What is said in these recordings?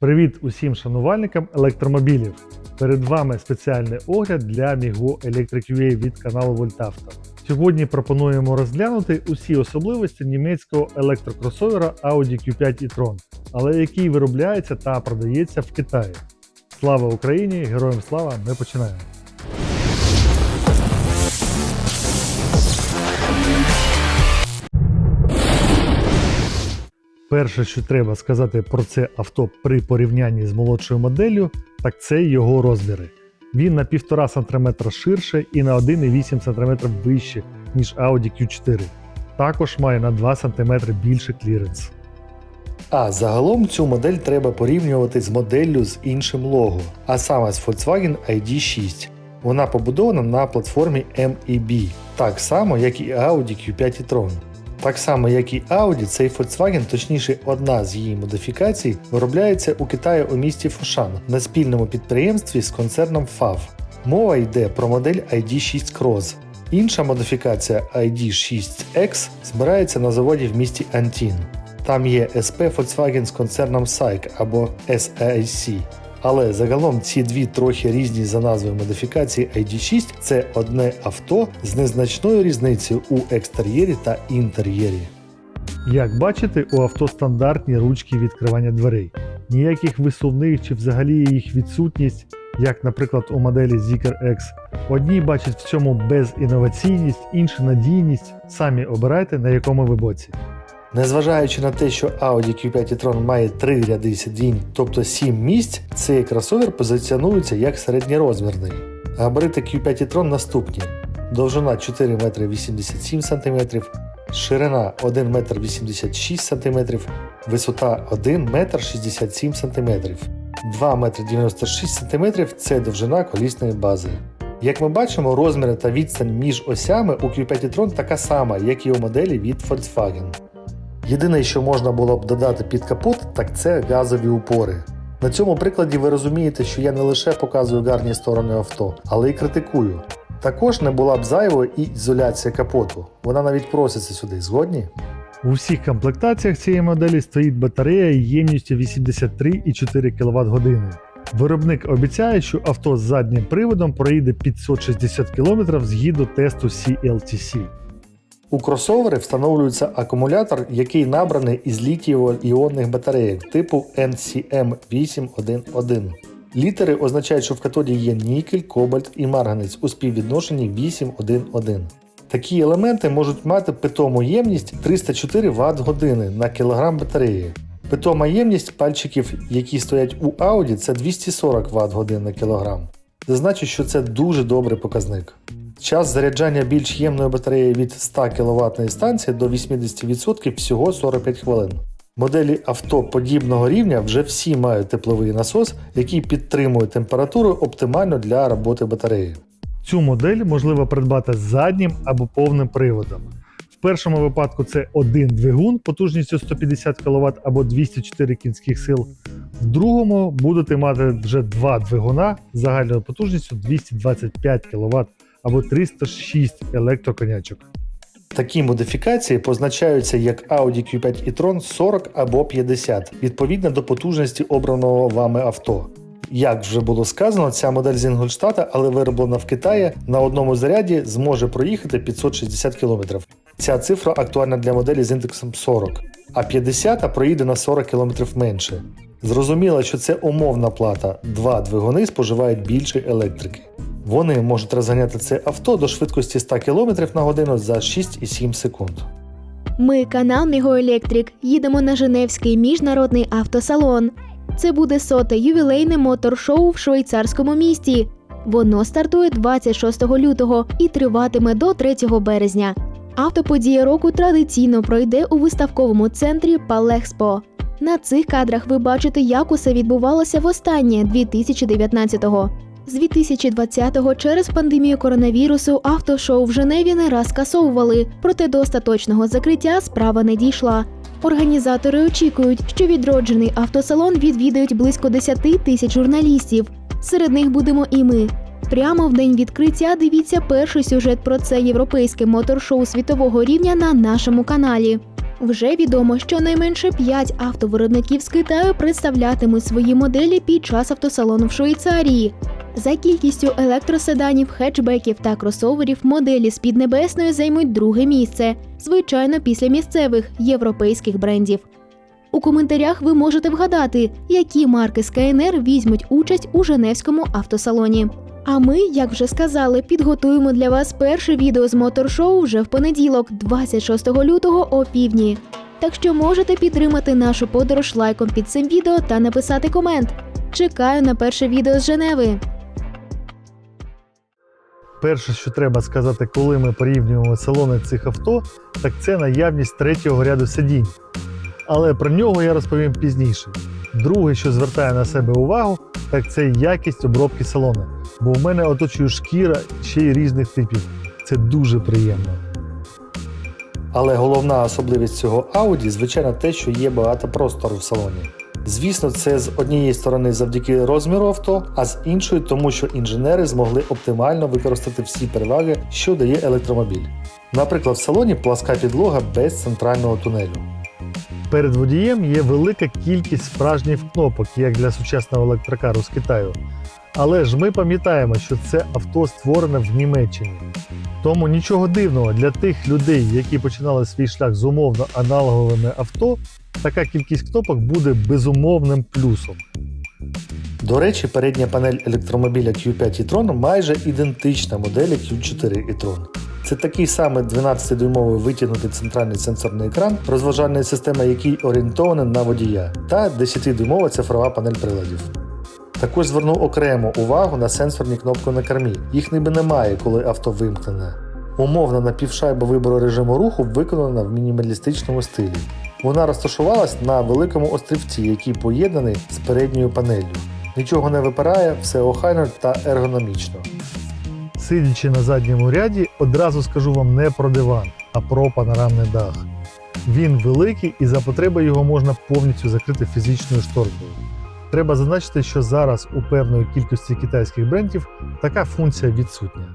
Привіт усім шанувальникам електромобілів! Перед вами спеціальний огляд для Migo Electric UA від каналу Voltafta. Сьогодні пропонуємо розглянути усі особливості німецького електрокросовера Audi Q5 e-tron, але який виробляється та продається в Китаї. Слава Україні! Героям слава! Ми починаємо! Перше, що треба сказати про це авто при порівнянні з молодшою моделлю, так це його розміри. Він на 1,5 см ширше і на 1,8 см вище, ніж Audi Q4. Також має на 2 см більше кліренс. А загалом цю модель треба порівнювати з моделлю з іншим лого, а саме з Volkswagen ID6. Вона побудована на платформі MEB, так само як і Audi Q5 e-tron. Так само, як і Audi, цей Volkswagen, точніше, одна з її модифікацій, виробляється у Китаї у місті Фошан на спільному підприємстві з концерном FAV. Мова йде про модель ID6 Cross. Інша модифікація ID6X збирається на заводі в місті Антін. Там є SP Volkswagen з концерном SAIC або SAIC. Але загалом ці дві трохи різні за назвою модифікації ID6 це одне авто з незначною різницею у екстер'єрі та інтер'єрі. Як бачите, у авто стандартні ручки відкривання дверей. Ніяких висувних чи взагалі їх відсутність, як, наприклад, у моделі Zeekr X. Одні бачать в цьому безінноваційність, інші надійність. Самі обирайте на якому ви боці. Незважаючи на те, що Audi Q5 e-tron має 3 ряди сидінь, тобто 7 місць, цей кросовер позиціонується як середньорозмірний. Габарити Q5 e-tron наступні: довжина 4 метри 87 см, ширина 1 метр 86 см, висота 1 метр 67 см, 2 метри 96 см це довжина колісної бази. Як ми бачимо, розміри та відстань між осями у Q5 e-tron така сама, як і у моделі від Volkswagen. Єдине, що можна було б додати під капот, так це газові упори. На цьому прикладі ви розумієте, що я не лише показую гарні сторони авто, але й критикую. Також не була б зайвою і ізоляція капоту. Вона навіть проситься сюди, згодні? У всіх комплектаціях цієї моделі стоїть батарея ємністю 83,4 кВт години. Виробник обіцяє, що авто з заднім приводом проїде 560 км згідно тесту CLTC. У кросовери встановлюється акумулятор, який набраний із літієво-іонних батарейок типу NCM811. Літери означають, що в катоді є нікель, кобальт і марганець у співвідношенні 811. Такі елементи можуть мати питому ємність 304 Вт години на кілограм батареї. Питома ємність пальчиків, які стоять у Audi, це 240 Вт годин на кілограм. Значить, що це дуже добрий показник. Час заряджання більш ємної батареї від 100 кВт станції до 80% всього 45 хвилин. Моделі авто подібного рівня вже всі мають тепловий насос, який підтримує температуру оптимально для роботи батареї. Цю модель можливо придбати з заднім або повним приводом. В першому випадку це один двигун потужністю 150 кВт або 204 кінських сил. В другому будете мати вже два двигуна загальною потужністю 225 кВт або 306 електроконячок. Такі модифікації позначаються як Audi Q5 e-tron 40 або 50 відповідно до потужності обраного вами авто. Як вже було сказано, ця модель з Інгольштата, але вироблена в Китаї, на одному заряді зможе проїхати 560 км. Ця цифра актуальна для моделі з індексом 40, а 50 проїде на 40 км менше. Зрозуміло, що це умовна плата. Два двигуни споживають більше електрики. Вони можуть розганяти це авто до швидкості 100 км на годину за 6,7 секунд. Ми, канал Мігоелектрик, їдемо на Женевський міжнародний автосалон. Це буде соте ювілейне мотор-шоу в швейцарському місті. Воно стартує 26 лютого і триватиме до 3 березня. Автоподія року традиційно пройде у виставковому центрі Палехспо. На цих кадрах ви бачите, як усе відбувалося востаннє 2019-го. З 2020-го через пандемію коронавірусу автошоу в Женеві не раз скасовували, проте до остаточного закриття справа не дійшла. Організатори очікують, що відроджений автосалон відвідають близько 10 тисяч журналістів. Серед них будемо і ми. Прямо в день відкриття дивіться перший сюжет про це європейське мотор-шоу світового рівня на нашому каналі. Вже відомо, що найменше 5 автовиробників з Китаю представлятимуть свої моделі під час автосалону в Швейцарії. За кількістю електроседанів, хетчбеків та кросоверів моделі з Піднебесної займуть друге місце, звичайно, після місцевих європейських брендів. У коментарях ви можете вгадати, які марки з КНР візьмуть участь у Женевському автосалоні. А ми, як вже сказали, підготуємо для вас перше відео з моторшоу вже в понеділок, 26 лютого о півдні. Так що можете підтримати нашу подорож лайком під цим відео та написати комент. Чекаю на перше відео з Женеви. Перше, що треба сказати, коли ми порівнюємо салони цих авто, так це наявність третього ряду сидінь. Але про нього я розповім пізніше. Друге, що звертає на себе увагу, так це якість обробки салону. Бо в мене оточує шкіра ще й різних типів. Це дуже приємно. Але головна особливість цього Audi, звичайно, те, що є багато простору в салоні. Звісно, це з однієї сторони завдяки розміру авто, а з іншої, тому що інженери змогли оптимально використати всі переваги, що дає електромобіль. Наприклад, в салоні пласка підлога без центрального тунелю. Перед водієм є велика кількість справжніх кнопок, як для сучасного електрокару з Китаю. Але ж ми пам'ятаємо, що це авто створене в Німеччині. Тому нічого дивного для тих людей, які починали свій шлях з умовно аналоговими авто, така кількість кнопок буде безумовним плюсом. До речі, передня панель електромобіля Q5 e-tron майже ідентична моделі Q4 e-tron. Це такий самий 12-дюймовий витягнутий центральний сенсорний екран, розважальної системи, який орієнтований на водія, та 10-дюймова цифрова панель приладів. Також звернув окрему увагу на сенсорні кнопки на кермі. Їх ніби немає, коли авто вимкнене. Умовна напівшайба вибору режиму руху виконана в мінімалістичному стилі. Вона розташувалась на великому острівці, який поєднаний з передньою панеллю. Нічого не випирає, все охайно та ергономічно. Сидячи на задньому ряді, одразу скажу вам не про диван, а про панорамний дах. Він великий і за потреби його можна повністю закрити фізичною шторкою. Треба зазначити, що зараз у певної кількості китайських брендів така функція відсутня.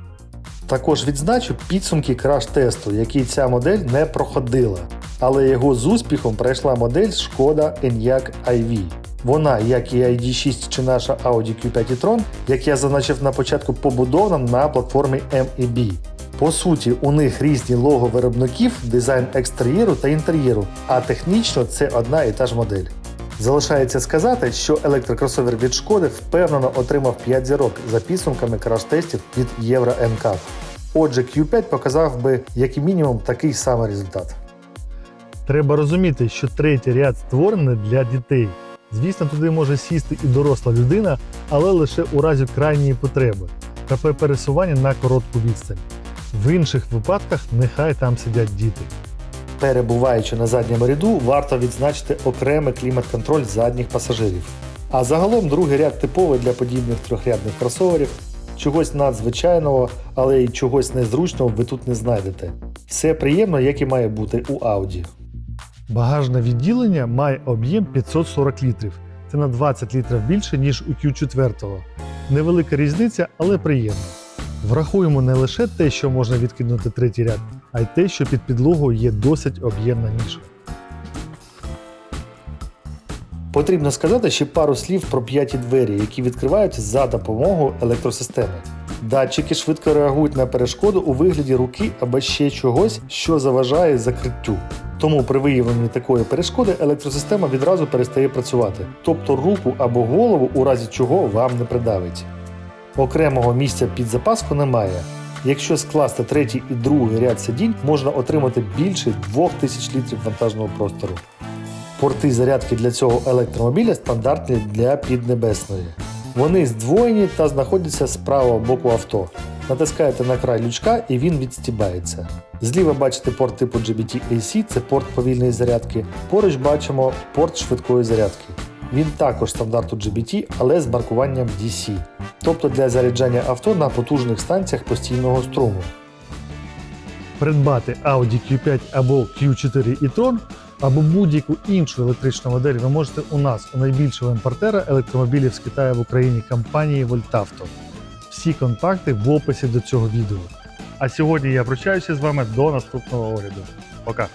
Також відзначу підсумки краш-тесту, який ця модель не проходила, але його з успіхом пройшла модель Шкода Enyaq iV. Вона, як і ID6 чи наша Audi Q5 e-tron, як я зазначив на початку, побудована на платформі MEB. По суті, у них різні лого виробників, дизайн екстер'єру та інтер'єру, а технічно це одна і та ж модель. Залишається сказати, що електрокросовер від шкоди впевнено отримав 5 зірок за підсумками краш-тестів від Євро NCAP. Отже, Q5 показав би як мінімум такий самий результат. Треба розуміти, що третій ряд створений для дітей. Звісно, туди може сісти і доросла людина, але лише у разі крайньої потреби та при пересуванні на коротку відстань. В інших випадках нехай там сидять діти. Перебуваючи на задньому ряду, варто відзначити окремий клімат-контроль задніх пасажирів. А загалом другий ряд типовий для подібних трьохрядних кросоверів. Чогось надзвичайного, але й чогось незручного ви тут не знайдете. Все приємно, як і має бути у Audi. Багажне відділення має об'єм 540 літрів. Це на 20 літрів більше, ніж у Q4. Невелика різниця, але приємно. Врахуємо не лише те, що можна відкинути третій ряд, а й те, що під підлогою є досить об'ємна ніша. Потрібно сказати ще пару слів про п'яті двері, які відкриваються за допомогою електросистеми. Датчики швидко реагують на перешкоду у вигляді руки або ще чогось, що заважає закриттю. Тому при виявленні такої перешкоди електросистема відразу перестає працювати, тобто руку або голову, у разі чого вам не придавить. Окремого місця під запаску немає. Якщо скласти третій і другий ряд сидінь, можна отримати більше 2000 літрів вантажного простору. Порти зарядки для цього електромобіля стандартні для Піднебесної. Вони здвоєні та знаходяться з правого боку авто. Натискаєте на край лючка і він відстібається. Зліва бачите порт типу GBT AC, це порт повільної зарядки. Поруч бачимо порт швидкої зарядки. Він також стандарту GBT, але з маркуванням DC, тобто для заряджання авто на потужних станціях постійного струму. Придбати Audi Q5 або Q4 e-tron або будь-яку іншу електричну модель ви можете у нас, у найбільшого імпортера електромобілів з Китаю в Україні компанії Вольтавто. Всі контакти в описі до цього відео. А сьогодні я прощаюся з вами до наступного огляду. Пока!